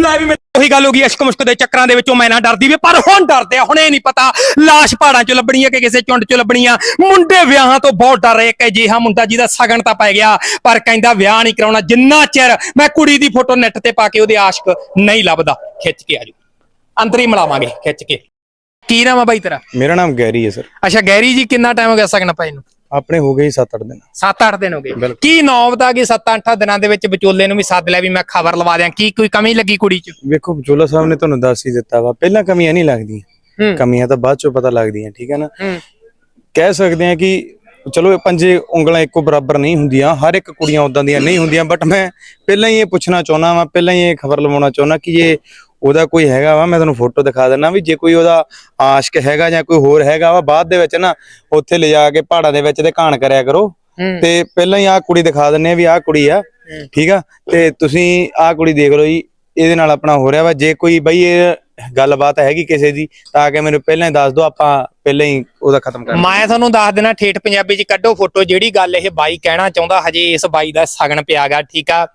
ਲੈ ਵੀ ਮੈਂ ਉਹੀ ਗੱਲ ਹੋ ਗਈ ਅਸ਼ਕ ਮੁਸ਼ਕ ਦੇ ਚੱਕਰਾਂ ਦੇ ਵਿੱਚੋਂ ਮੈਂ ਨਾ ਡਰਦੀ ਵੀ ਪਰ ਹੁਣ ਡਰਦੇ ਆ ਹੁਣ ਇਹ ਨਹੀਂ ਪਤਾ। ਲਾਸ਼ ਪਹਾੜਾਂ 'ਚ ਲੱਭਣੀ ਹੈ ਕਿ ਕਿਸੇ ਚੁੰਡ 'ਚ ਲੱਭਣੀ ਆ ਮੁੰਡੇ ਵਿਆਹਾਂ ਤੋਂ ਬਹੁਤ ਡਰ ਰਹੇ ਕਿ ਜਿਹਾ ਮੁੰਡਾ ਜਿਹਦਾ ਸਗਨ ਤਾਂ ਪੈ ਗਿਆ ਪਰ ਕਹਿੰਦਾ ਵਿਆਹ ਨਹੀਂ ਕਰਾਉਣਾ ਜਿੰਨਾ ਚਿਰ ਮੈਂ ਕੁੜੀ ਦੀ ਫੋਟੋ ਨੈਟ ਤੇ ਪਾ ਕੇ ਉਹਦੇ ਆਸ਼ਕ ਨਹੀਂ ਲੱਭਦਾ ਖਿੱਚ ਕੇ ਆਜੂ। ਅੰਦਰ ਹੀ ਮਿਲਾਵਾਂਗੇ ਖਿੱਚ ਕੇ। ਕੀ ਨਾਮ ਆ ਬਾਈ ਤੇਰਾ? ਮੇਰਾ ਨਾਮ ਗੈਰੀ ਹੈ ਸਰ। ਅੱਛਾ ਗੈਰੀ ਜੀ ਕਿੰਨਾ ਟਾਈਮ ਹੋ ਗਿਆ ਸਗਨ ਪਏ ਨੂੰ? ਆਪਣੇ ਹੋ ਗਏ 7-8 ਦਿਨ। 7-8 ਦਿਨ ਹੋ ਗਏ। ਕੀ ਨੌਬਤ ਆ ਗਈ 7-8 ਦਿਨਾਂ ਦੇ ਵਿੱਚ ਵਿਚੋਲੇ ਨੂੰ ਵੀ ਸੱਦ ਲਿਆ ਵੀ ਮੈਂ ਖਬਰ ਲਵਾ ਦਿਆਂ ਕੀ ਕੋਈ ਕਮੀ ਲੱਗੀ ਕੁੜੀ 'ਚ? ਵੇਖੋ ਬਚੋਲਾ ਸਾਹਿਬ ਨੇ ਤੁਹਾਨੂੰ ਦੱਸ ਹੀ ਦਿੱਤਾ ਵਾ ਪਹਿਲਾਂ ਕਮੀਆਂ ਨਹੀਂ ਲੱਗਦੀਆਂ। ਕਮੀਆਂ ਤਾਂ ਬਾਅਦ ਚੋਂ ਪਤਾ ਲੱਗਦੀਆਂ ਠੀਕ ਹੈ ਨਾ? ਕਹਿ ਸਕਦੇ ਆ ਕਿ ਚਲੋ ਇਹ ਪੰਜੇ ਉਂਗਲਾਂ ਇੱਕੋ ਬਰਾਬਰ ਨਹੀਂ ਹੁੰਦੀਆਂ ਹਰ ਇੱਕ ਕੁੜੀਆਂ ਉਦਾਂ ਦੀਆਂ ਨਹੀਂ ਹੁੰਦੀਆਂ ਬਟ ਮੈਂ ਪਹਿਲਾਂ ਹੀ ਇਹ ਪੁੱਛਣਾ ਚਾਹੁੰਦਾ ਵਾਂ ਪਹਿਲਾਂ ਹੀ ਇਹ ਖਬਰ ਲਵਾਉਣਾ ਚਾਹੁੰਦਾ ਕਿ ਇਹ ਉਹਦਾ ਕੋਈ ਹੈਗਾ ਵਾ ਮੈਂ ਤੁਹਾਨੂੰ ਫੋਟੋ ਦਿਖਾ ਦਿੰਦਾ ਵੀ ਜੇ ਕੋਈ ਉਹਦਾ ਆਸ਼ਕ ਹੈਗਾ ਜਾਂ ਕੋਈ ਹੋਰ ਹੈਗਾ ਵਾ ਬਾਅਦ ਦੇ ਵਿੱਚ ਨਾ ਉੱਥੇ ਲਿਜਾ ਕੇ ਪਹਾੜਾਂ ਦੇ ਵਿੱਚ ਤੇ ਘਾਣ ਕਰਿਆ ਕਰੋ। ਤੇ ਪਹਿਲਾਂ ਹੀ ਆਹ ਕੁੜੀ ਦਿਖਾ ਦਿੰਨੇ ਆ ਵੀ ਆਹ ਕੁੜੀ ਆ ਠੀਕ ਆ? ਤੇ ਤੁਸੀਂ ਆਹ ਕੁੜੀ ਦੇਖ ਲਓ ਜੀ ਇਹਦੇ ਨਾਲ ਆਪਣਾ ਹੋ ਰਿਹਾ ਵਾ। ਜੇ ਕੋਈ ਬਈ ਇਹ ਗੱਲਬਾਤ ਹੈਗੀ ਕਿਸੇ ਦੀ ਤਾਂ ਕੇ ਮੈਨੂੰ ਪਹਿਲਾਂ ਹੀ ਦੱਸ ਦਿਓ ਆਪਾਂ ਪਹਿਲਾਂ ਹੀ ਉਹਦਾ ਖਤਮ ਕਰ ਮੈਂ ਤੁਹਾਨੂੰ ਦੱਸ ਦੇਣਾ ਠੇਠ ਪੰਜਾਬੀ 'ਚ ਕੱਢੋ ਫੋਟੋ ਜਿਹੜੀ ਗੱਲ ਇਹ ਬਾਈ ਕਹਿਣਾ ਚਾਹੁੰਦਾ ਹਜੇ ਇਸ ਬਾਈ ਦਾ ਸਗਨ ਪਿਆ ਗਾ ਠੀਕ ਆ?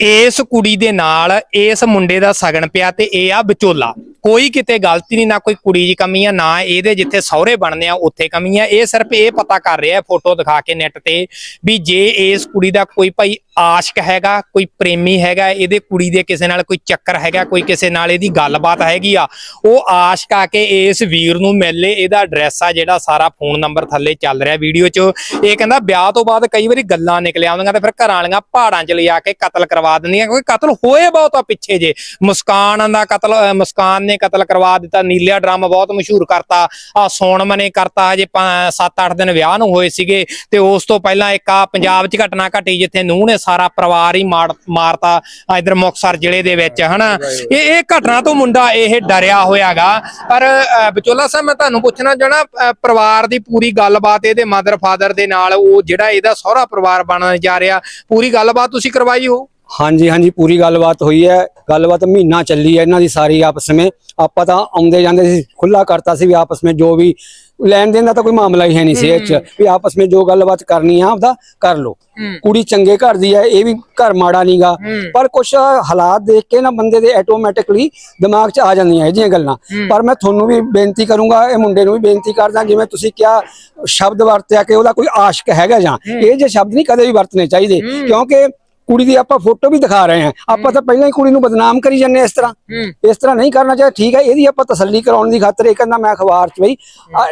ਇਸ ਕੁੜੀ ਦੇ ਨਾਲ ਇਸ ਮੁੰਡੇ ਦਾ ਸਗਨ ਪਿਆ ਤੇ ਇਹ ਆ ਵਿਚੋਲਾ। ਕੋਈ ਕਿਤੇ ਗਲਤੀ ਨਹੀਂ, ਨਾ ਕੋਈ ਕੁੜੀ ਦੀ ਕਮੀ ਆ, ਨਾ ਇਹਦੇ ਜਿੱਥੇ ਸਹੁਰੇ ਬਣਨੇ ਆ, ਉੱਥੇ ਕਮੀ ਆ। ਇਹ ਸਿਰਫ ਇਹ ਪਤਾ ਕਰ ਰਿਹਾ ਫੋਟੋ ਦਿਖਾ ਕੇ ਨੈਟ ਤੇ, ਵੀ ਜੇ ਇਸ ਕੁੜੀ ਦਾ ਕੋਈ ਭਾਈ ਆਸ਼ਕ ਹੈਗਾ, ਕੋਈ ਪ੍ਰੇਮੀ ਹੈਗਾ, ਇਹਦੇ ਕੁੜੀ ਦੇ ਕਿਸੇ ਨਾਲ ਕੋਈ ਚੱਕਰ ਹੈਗਾ, ਕੋਈ ਕਿਸੇ ਨਾਲ ਇਹਦੀ ਗੱਲਬਾਤ ਹੈਗੀ ਆ, ਉਹ ਆਸ਼ਕ ਆ ਕੇ ਇਸ ਵੀਰ ਨੂੰ ਮਿਲ ਇਹਦਾ ਐਡਰੈਸ ਆ ਜਿਹੜਾ ਸਾਰਾ ਫੋਨ ਨੰਬਰ ਥੱਲੇ ਚੱਲ ਰਿਹਾ ਵੀਡੀਓ 'ਚ। ਇਹ ਕਹਿੰਦਾ, ਵਿਆਹ ਤੋਂ ਬਾਅਦ ਕਈ ਵਾਰੀ ਗੱਲਾਂ ਨਿਕਲ ਆਉਂਦੀਆਂ ਤੇ ਫਿਰ ਘਰਾਂ ਵਾਲੀਆਂ ਪਹਾੜਾਂ 'ਚ ਲਿਜਾ ਕੇ ਕਤਲ ਕਰਵਾ ਦਿੰਦੀਆਂ, ਕਿਉਂਕਿ ਕਤਲ ਹੋਏ ਬਹੁਤ ਆ ਪਿੱਛੇ ਜੇ। ਮੁਸਕਾਨ ਦਾ ਕਤਲ ਮੁਸਕਾਨ ਨੇ ਕਤਲ ਕਰਵਾ ਦਿੱਤਾ ਨੀਲਿਆ ਡਰਾਮਾ ਬਹੁਤ ਮਸ਼ਹੂਰ ਕਰਤਾ ਆ ਸੋਨਮ ਨੇ ਕਰਤਾ ਜੇ 7-8 ਦਿਨ ਵਿਆਹ ਨੂੰ ਹੋਏ ਸੀਗੇ ਤੇ ਉਸ ਤੋਂ ਪਹਿਲਾਂ ਇੱਕ ਆ ਪੰਜਾਬ 'ਚ ਘਟਨਾ ਘਟੀ ਜਿੱਥੇ ਨੂੰਹ ਨੇ ਸਾਰਾ ਪਰਿਵਾਰ ਹੀ ਮਾਰ- ਮਾਰਤਾ ਇਧਰ ਮੁਕਤਸਰ ਜ਼ਿਲ੍ਹੇ ਦੇ ਵਿੱਚ ਹਨਾ? ਇਹ ਇਹ ਘਟਨਾ ਤੋਂ ਮੁੰਡਾ ਇਹ ਡਰਿਆ ਹੋਇਆਗਾ। ਪਰ ਵਿਚੋਲਾ ਸਾਹਿਬ ਮੈਂ ਤੁਹਾਨੂੰ ਪੁੱਛਣਾ ਚਾਹਣਾ ਪਰਿਵਾਰ ਦੀ ਪੂਰੀ ਗੱਲਬਾਤ ਇਹਦੇ ਮਦਰ ਫਾਦਰ ਦੇ ਨਾਲ ਉਹ ਜਿਹੜਾ ਇਹਦਾ ਸਹੁਰਾ ਪਰਿਵਾਰ ਬਣਨ ਜਾ ਰਿਹਾ ਪੂਰੀ ਗੱਲਬਾਤ ਤੁਸੀਂ ਕਰਵਾਈ ਹੋ ਹਾਂਜੀ ਹਾਂਜੀ ਪੂਰੀ ਗੱਲਬਾਤ ਹੋਈ ਹੈ। ਗੱਲਬਾਤ ਮਹੀਨਾ ਚੱਲੀ ਹੈ ਇਹਨਾਂ ਦੀ ਸਾਰੀ ਆਪਸ ਵਿੱਚ। ਆਪਾਂ ਤਾਂ ਆਉਂਦੇ ਜਾਂਦੇ ਸੀ ਖੁੱਲਾ ਕਰਤਾ ਸੀ ਵੀ ਆਪਸ ਵਿੱਚ ਜੋ ਵੀ ਲੈਣ ਦੇਣ ਦਾ ਤਾਂ ਕੋਈ ਮਾਮਲਾ ਹੀ ਹੈ ਨਹੀਂ ਸੀ ਇਹ ਚ। ਵੀ ਆਪਸ ਵਿੱਚ ਜੋ ਗੱਲਬਾਤ ਕਰਨੀ ਆ ਆਪਦਾ ਕਰ ਲੋ ਕੁੜੀ ਚੰਗੇ ਘਰ ਦੀ ਹੈ ਇਹ ਵੀ ਘਰ ਮਾੜਾ ਨਹੀਂਗਾ ਪਰ ਕੁਝ ਹਾਲਾਤ ਦੇਖ ਕੇ ਨਾ ਬੰਦੇ ਦੇ ਆਟੋਮੈਟਿਕਲੀ ਦਿਮਾਗ 'ਚ ਆ ਜਾਂਦੀਆਂ ਇਹ ਜਿਹੀਆਂ ਗੱਲਾਂ। ਪਰ ਮੈਂ ਤੁਹਾਨੂੰ ਵੀ ਬੇਨਤੀ ਕਰੂੰਗਾ ਇਹ ਮੁੰਡੇ ਨੂੰ ਵੀ ਬੇਨਤੀ ਕਰਦਾ ਜਿਵੇਂ ਤੁਸੀਂ ਕਿਹਾ ਸ਼ਬਦ ਵਰਤਿਆ ਕਿ ਉਹਦਾ ਕੋਈ ਆਸ਼ਕ ਹੈਗਾ ਜਾਂ। ਇਹ ਜੇ ਸ਼ਬਦ ਨਹੀਂ ਕਦੇ ਵੀ ਵਰਤਨੇ ਚਾਹੀਦੇ। ਕਿਉਂਕਿ ਕੁੜੀ ਦੀ ਆਪਾਂ ਫੋਟੋ ਵੀ ਦਿਖਾ ਰਹੇ ਹਾਂ। ਆਪਾਂ ਤਾਂ ਪਹਿਲਾਂ ਹੀ ਕੁੜੀ ਨੂੰ ਬਦਨਾਮ ਕਰੀ ਜੰਨੇ ਇਸ ਤਰ੍ਹਾਂ। ਇਸ ਤਰ੍ਹਾਂ ਨਹੀਂ ਕਰਨਾ ਚਾਹੀਦਾ। ਠੀਕ ਹੈ ਇਹਦੀ ਆਪਾਂ ਤਸੱਲੀ ਕਰਾਉਣ ਦੀ ਖਾਤਰ ਇਹ ਕਹਿੰਦਾ ਮੈਂ ਅਖਬਾਰ 'ਚ ਬਈ